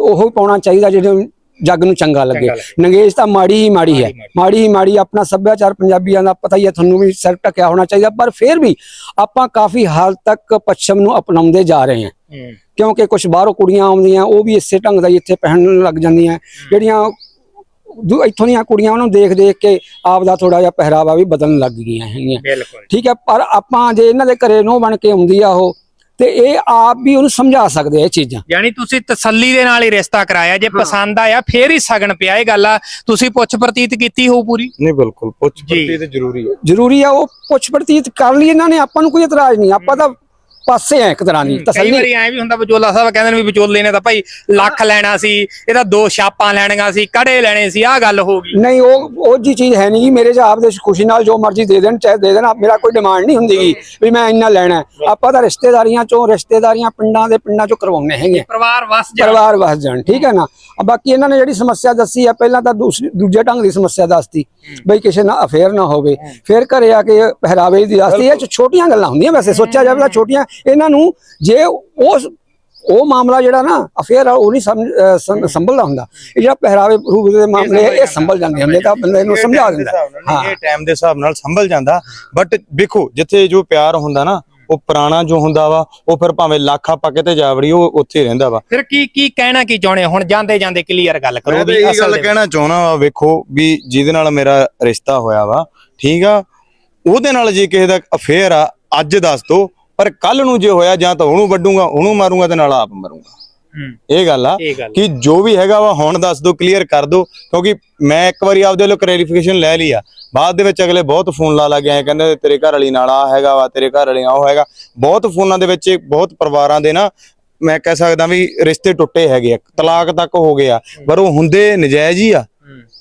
ਉਹ ਪਾਉਣਾ ਚਾਹੀਦਾ ਜਿਹੜੇ ਜੱਗ ਨੂੰ ਚੰਗਾ ਲੱਗੇ। ਨੰਗੇਜ ਤਾਂ ਮਾੜੀ ਹੀ ਮਾੜੀ ਹੈ। ਮਾੜੀ ਹੀ ਮਾੜੀ ਆਪਣਾ ਸੱਭਿਆਚਾਰ ਪੰਜਾਬੀਆਂ ਦਾ ਪਤਾ ਹੀ ਹੈ ਤੁਹਾਨੂੰ ਵੀ ਸਿਰ ਢੱਕਿਆ ਹੋਣਾ ਚਾਹੀਦਾ ਪਰ ਫਿਰ ਵੀ ਆਪਾਂ ਕਾਫੀ ਹਾਲ ਤੱਕ ਪੱਛਮ ਨੂੰ ਅਪਣਾਉਂਦੇ ਜਾ ਰਹੇ ਹਾਂ। ਕਿਉਂਕਿ ਕੁਝ ਬਾਹਰੋਂ ਕੁੜੀਆਂ ਆਉਂਦੀਆਂ ਉਹ ਵੀ ਇਸੇ ਢੰਗ ਦਾ ਹੀ ਇੱਥੇ ਪਹਿਨਣ ਲੱਗ ਜਾਂਦੀਆਂ। ਜਿਹੜੀਆਂ ਇੱਥੋਂ ਦੀਆਂ ਕੁੜੀਆਂ ਉਹਨੂੰ ਦੇਖ ਦੇਖ ਕੇ ਆਪ ਦਾ ਥੋੜਾ ਜਿਹਾ ਪਹਿਰਾਵਾ ਵੀ ਬਦਲਣ ਲੱਗ ਗਈਆਂ ਹੈਗੀਆਂ। ਠੀਕ ਹੈ ਪਰ ਆਪਾਂ ਜੇ ਇਹਨਾਂ ਦੇ ਘਰੇ ਨੋ ਬਣ ਕੇ ਆਉਂਦੀ ਆ ਉਹ ਤੇ ਇਹ ਆਪ ਵੀ ਉਹਨੂੰ ਸਮਝਾ ਸਕਦੇ ਆ ਇਹ ਚੀਜ਼ਾਂ। ਯਾਨੀ ਤੁਸੀਂ ਤਸੱਲੀ ਦੇ ਨਾਲ ਹੀ ਰਿਸ਼ਤਾ ਕਰਾਇਆ ਜੇ ਪਸੰਦ ਆਇਆ ਫੇਰ ਹੀ ਸਗਨ ਪਿਆ ਇਹ ਗੱਲ ਆ। ਤੁਸੀਂ ਪੁੱਛ ਪ੍ਰਤੀਤ ਕੀਤੀ ਹੋਊ ਪੂਰੀ? ਨਹੀਂ ਬਿਲਕੁਲ ਪੁੱਛ ਜੀ। ਪੜਤੀ ਤੇ ਜ਼ਰੂਰੀ ਹੈ। ਜ਼ਰੂਰੀ ਆ ਉਹ ਪੁੱਛ ਪ੍ਰਤੀਤ ਕਰ ਲਈ ਇਹਨਾਂ ਨੇ ਆਪਾਂ ਨੂੰ ਕੋਈ ਇਤਰਾਜ਼ ਨਹੀਂ ਆਪਾਂ ਤਾਂ ਪਾਸੇ ਆ ਇੱਕ ਤਰ੍ਹਾਂ ਦੀ ਕਈ ਤਸੱਲੀ। ਵਾਰੀ ਐ ਵੀ ਹੁੰਦਾ ਵਿਚੋਲਾ ਸਾਹਿਬ ਕਹਿੰਦੇ ਨੇ ਵੀ ਵਿਚੋਲੇ ਨੇ ਤਾਂ ਭਾਈ ਲੱਖ ਲੈਣਾ ਸੀ ਇਹਦਾ ਦੋ ਛਾਪਾਂ ਲੈਣੀਆਂ ਸੀ ਕੜੇ ਲੈਣੇ ਸੀ ਆਹ ਗੱਲ ਹੋ ਗਈ। ਨਹੀਂ ਉਹ ਉਹ ਜੀ ਚੀਜ਼ ਹੈ ਨਹੀਂ ਮੇਰੇ ਜਾਬ ਦੇ ਖੁਸ਼ੀ ਨਾਲ ਜੋ ਮਰਜ਼ੀ ਦੇ ਦੇਣ ਚਾਹੇ ਦੇ ਦੇਣ ਆਪ- ਮੇਰਾ ਕੋਈ ਡਿਮਾਂਡ ਨਹੀਂ ਹੁੰਦੀਗੀ ਵੀ ਮੈਂ ਇੰਨਾ ਲੈਣਾ ਹੈ। ਆਪਾਂ ਤਾਂ ਰਿਸ਼ਤੇਦਾਰੀਆਂ ਚੋਂ ਰਿਸ਼ਤੇਦਾਰੀਆਂ ਪਿੰਡਾਂ ਦੇ ਪਿੰਡਾਂ ਚੋਂ ਕਰਵਾਉਣੇ ਹੈਗੇ ਪਰਿਵਾਰ ਵਸ ਜਾ ਪਰਿਵਾਰ ਵਸ ਜਾਣ ਠੀਕ ਹੈ ਨਾ? ਆ ਬਾਕੀ ਇਹਨਾਂ ਨੇ ਜਿਹੜੀ ਸਮੱਸਿਆ ਦੱਸੀ ਆ ਪਹਿਲਾਂ ਤਾਂ ਦੂਸਰੀ ਦੂਜੇ ਢੰਗ ਦੀ ਸਮੱਸਿਆ ਦੱਸਤੀ ਬਈ ਕਿਸੇ ਨਾਲ ਅਫੇਅਰ ਨਾ ਹੋਵੇ। ਫਿਰ ਘਰੇ ਆ ਕੇ ਪਹਿਰਾਵੇ ਦੀ ਦੱਸਤੀ ਇਹ 'ਚ ਛੋਟੀਆਂ ਗੱਲਾਂ ਹੁੰਦੀਆਂ ਵੈਸੇ ਸੋਚਿਆ ਜਾਵੇ ਤਾਂ ਛੋਟੀਆਂ ਇਹਨਾਂ ਨੂੰ ਜੇ ਉਸ ਉਹ ਮਾਮਲਾ ਜਿਹੜਾ ਨਾ ਅਫੇਅਰ ਆ ਉਹ ਨਹੀਂ ਸੰਭਲਦਾ ਹੁੰਦਾ। ਇਹ ਜਿਹੜਾ ਪਹਿਰਾਵੇ ਰੂਪ ਦੇ ਮਾਮਲੇ ਇਹ ਸੰਭਲ ਜਾਂਦੇ ਹੁੰਦੇ ਤਾਂ ਬੰਦੇ ਨੂੰ ਸਮਝਾ ਦਿੰਦਾ। ਹਾਂ। ਇਹ ਟਾਈਮ ਦੇ ਹਿਸਾਬ ਨਾਲ ਸੰਭਲ ਜਾਂਦਾ। ਬਟ ਵੇਖੋ ਜਿੱਥੇ ਜੋ ਪਿਆਰ ਹੁੰਦਾ ਨਾ ਉਹ ਪੁਰਾਣਾ ਜੋ ਹੁੰਦਾ ਵਾ ਉਹ ਫਿਰ ਭਾਵੇਂ ਲੱਖ ਆਪਾਂ ਕਿਤੇ ਜਾਵੜੀ ਉਹ ਉੱਥੇ ਰਹਿੰਦਾ ਵਾ। ਫਿਰ ਕੀ ਕੀ ਕਹਿਣਾ ਕੀ ਚਾਹੁੰਦੇ? ਹੁਣ ਜਾਂਦੇ ਜਾਂਦੇ ਕਲੀਅਰ ਗੱਲ ਕਰੋ ਵੀ ਇਹ ਅਸਲ ਗੱਲ ਕਹਿਣਾ ਚਾਹੁੰਦਾ ਵਾ ਵੇਖੋ ਵੀ ਜਿਹਦੇ ਨਾਲ ਮੇਰਾ ਰਿਸ਼ਤਾ ਹੋਇਆ ਵਾ ਠੀਕ ਆ? ਉਹਦੇ ਨਾਲ ਜੇ ਕਿਸੇ ਦਾ ਅਫੇਅਰ ਆ ਅੱਜ ਦੱਸ ਦੋ ਪਰ ਕੱਲ ਨੂੰ ਜੇ ਹੋਇਆ ਜਾਂ ਤਾਂ ਉਹਨੂੰ ਵੱਡੂਗਾ ਉਹਨੂੰ ਮਾਰੂੰਗਾ ਤੇ ਨਾਲ ਆਪ ਮਰੂੰਗਾ। ਹੂੰ। ਇਹ ਗੱਲ ਆ ਕਿ ਜੋ ਵੀ ਹੈਗਾ ਵਾ ਹੁਣ ਦੱਸ ਦੋ ਕਲੀਅਰ ਕਰ ਦੋ ਕਿਉਂਕਿ ਮੈਂ ਇੱਕ ਵਾਰੀ ਆਪਦੇ ਵੱਲੋਂ ਕਲੈਰੀਫਿਕੇਸ਼ਨ ਲੈ ਲਈ ਆ। ਬਾਅਦ ਦੇ ਵਿੱਚ ਅਗਲੇ ਬਹੁਤ ਫੋਨ ਲਾ ਲਾ ਕੇ ਆਏ ਕਹਿੰਦੇ ਤੇਰੇ ਘਰ ਵਾਲੀ ਨਾਲ ਆ ਹੈਗਾ ਵਾ ਤੇਰੇ ਘਰ ਵਾਲੀ ਉਹ ਹੈਗਾ। ਬਹੁਤ ਫੋਨਾਂ ਦੇ ਵਿੱਚ ਬਹੁਤ ਪਰਿਵਾਰਾਂ ਦੇ ਨਾ ਮੈਂ ਕਹਿ ਸਕਦਾ ਵੀ ਰਿਸ਼ਤੇ ਟੁੱਟੇ ਹੈਗੇ ਆ ਤਲਾਕ ਤੱਕ ਹੋ ਗਏ ਆ। ਪਰ ਉਹ ਹੁੰਦੇ ਨਜਾਇਜ਼ ਹੀ ਆ।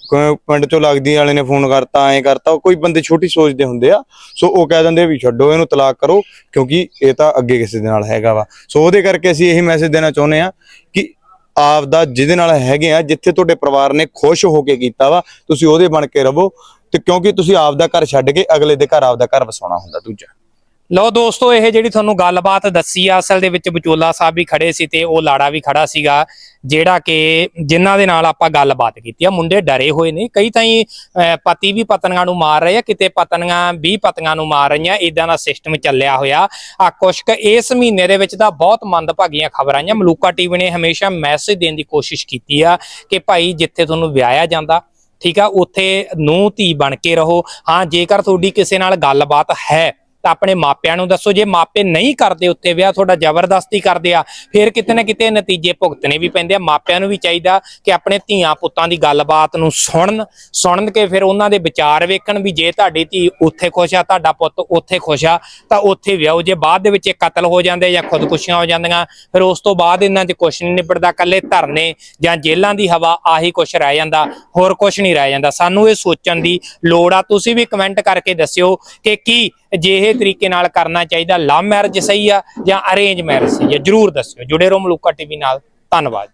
ਕਿਉਂ ਪਿੰਡ ਚੋਂ ਲੱਗਦੀ ਵਾਲੇ ਨੇ ਫੋਨ ਕਰਤਾ, ਐਂ ਕਰਤਾ ਕੋਈ ਬੰਦੇ ਛੋਟੀ ਸੋਚਦੇ ਹੁੰਦੇ ਆ। ਸੋ ਉਹ ਕਹਿ ਦਿੰਦੇ ਵੀ ਛੱਡੋ, ਇਹਨੂੰ ਤਲਾਕ ਕਰੋ, ਕਿਉਂਕਿ ਇਹ ਤਾਂ ਅੱਗੇ ਕਿਸੇ ਦੇ ਨਾਲ ਹੈਗਾ ਵਾ। ਸੋ ਉਹਦੇ ਕਰਕੇ ਅਸੀਂ ਇਹੀ ਮੈਸੇਜ ਦੇਣਾ ਚਾਹੁੰਦੇ ਆ ਕਿ ਆਪ ਦਾ ਜਿਹਦੇ ਨਾਲ ਹੈਗੇ ਆ, ਜਿੱਥੇ ਤੁਹਾਡੇ ਪਰਿਵਾਰ ਨੇ ਖੁਸ਼ ਹੋ ਕੇ ਕੀਤਾ ਵਾ, ਤੁਸੀਂ ਉਹਦੇ ਬਣ ਕੇ ਰਹੋ ਤੇ ਕਿਉਂਕਿ ਤੁਸੀਂ ਆਪ ਦਾ ਘਰ ਛੱਡ ਕੇ ਅਗਲੇ ਦੇ ਘਰ ਆਪ ਦਾ ਘਰ ਵਸਾਉਣਾ ਹੁੰਦਾ ਦੂਜਾ। ਲਓ ਦੋਸਤੋ, ਇਹ ਜਿਹੜੀ ਤੁਹਾਨੂੰ ਗੱਲਬਾਤ ਦੱਸੀ ਆ, ਅਸਲ ਦੇ ਵਿੱਚ ਵਿਚੋਲਾ ਸਾਹਿਬ ਵੀ ਖੜੇ ਸੀ ਤੇ ਉਹ ਲਾੜਾ ਵੀ ਖੜਾ ਸੀਗਾ, ਜਿਹੜਾ ਕਿ ਜਿਨ੍ਹਾਂ ਦੇ ਨਾਲ ਆਪਾਂ ਗੱਲਬਾਤ ਕੀਤੀ ਆ, ਮੁੰਡੇ ਡਰੇ ਹੋਏ ਨੇ। ਕਈ ਤਾਂ ਹੀ ਪਤੀ ਵੀ ਪਤਨੀਆਂ ਨੂੰ ਮਾਰ ਰਹੇ ਆ, ਕਿਤੇ ਪਤਨੀਆਂ ਵੀ ਪਤੀਆਂ ਨੂੰ ਮਾਰ ਰਹੀਆਂ ਇਦਾਂ ਦਾ ਸਿਸਟਮ ਚੱਲਿਆ ਹੋਇਆ। ਆ ਕੁਛ ਇਸ ਮਹੀਨੇ ਦੇ ਵਿੱਚ ਤਾਂ ਬਹੁਤ ਮੰਦਭਾਗੀਆਂ ਖਬਰਾਂ ਆਈਆਂ। ਮਲੂਕਾ ਟੀਵੀ ਨੇ ਹਮੇਸ਼ਾ ਮੈਸੇਜ ਦੇਣ ਦੀ ਕੋਸ਼ਿਸ਼ ਕੀਤੀ ਆ ਕਿ ਭਾਈ ਜਿੱਥੇ ਤੁਹਾਨੂੰ ਵਿਆਹਿਆ ਜਾਂਦਾ, ਠੀਕ ਆ, ਉੱਥੇ ਨੂੰ ਧੀ ਬਣ ਕੇ ਰਹੋ। ਹਾਂ, ਜੇਕਰ ਤੁਹਾਡੀ ਕਿਸੇ ਨਾਲ ਗੱਲਬਾਤ ਹੈ ਤਾਂ ਆਪਣੇ ਮਾਪਿਆਂ ਨੂੰ ਦੱਸੋ, ਜੇ ਮਾਪੇ ਨਹੀਂ ਕਰਦੇ ਉੱਤੇ ਵਿਆਹ, ਤੁਹਾਡਾ ਜ਼ਬਰਦਸਤੀ ਕਰਦੇ ਆ, ਫਿਰ ਕਿਤੇ ਨਾ ਕਿਤੇ ਨਤੀਜੇ ਭੁਗਤਣੇ ਵੀ ਪੈਂਦੇ ਆ। ਮਾਪਿਆਂ ਨੂੰ ਵੀ ਚਾਹੀਦਾ ਕਿ ਆਪਣੇ ਧੀਆਂ ਪੁੱਤਾਂ ਦੀ ਗੱਲਬਾਤ ਨੂੰ ਸੁਣਨ ਸੁਣਨ ਕੇ ਫਿਰ ਉਹਨਾਂ ਦੇ ਵਿਚਾਰ ਵੇਖਣ ਵੀ ਜੇ ਤੁਹਾਡੀ ਧੀ ਉੱਥੇ ਖੁਸ਼ ਆ, ਤੁਹਾਡਾ ਪੁੱਤ ਉੱਥੇ ਖੁਸ਼ ਆ, ਤਾਂ ਉੱਥੇ ਵਿਆਹੋ। ਜੇ ਬਾਅਦ ਦੇ ਵਿੱਚ ਇਹ ਕਤਲ ਹੋ ਜਾਂਦੇ ਜਾਂ ਖੁਦਕੁਸ਼ੀਆਂ ਹੋ ਜਾਂਦੀਆਂ, ਫਿਰ ਉਸ ਤੋਂ ਬਾਅਦ ਇਹਨਾਂ 'ਚ ਕੁਛ ਨਹੀਂ ਨਿਬੜਦਾ ਕੱਲੇ ਧਰਨੇ ਜਾਂ ਜੇਲ੍ਹਾਂ ਦੀ ਹਵਾ ਆਹੀ ਕੁਛ ਰਹਿ ਜਾਂਦਾ, ਹੋਰ ਕੁਛ ਨਹੀਂ ਰਹਿ ਜਾਂਦਾ। ਸਾਨੂੰ ਇਹ ਸੋਚਣ ਦੀ ਲੋੜ ਆ। ਤੁਸੀਂ ਵੀ ਕਮੈਂਟ ਕਰਕੇ ਦੱਸਿਓ ਕਿ ਕੀ ਅਜਿਹੇ ਤਰੀਕੇ ਨਾਲ ਕਰਨਾ ਚਾਹੀਦਾ ਲਵ ਮੈਰਿਜ ਸਹੀ ਆ ਜਾਂ ਅਰੇਂਜ ਮੈਰਿਜ ਸਹੀ ਆ, ਜਰੂਰ ਦੱਸਿਓ। ਜੁੜੇ ਰਹੋ ਮਲੂਕਾ ਟੀਵੀ ਨਾਲ। ਧੰਨਵਾਦ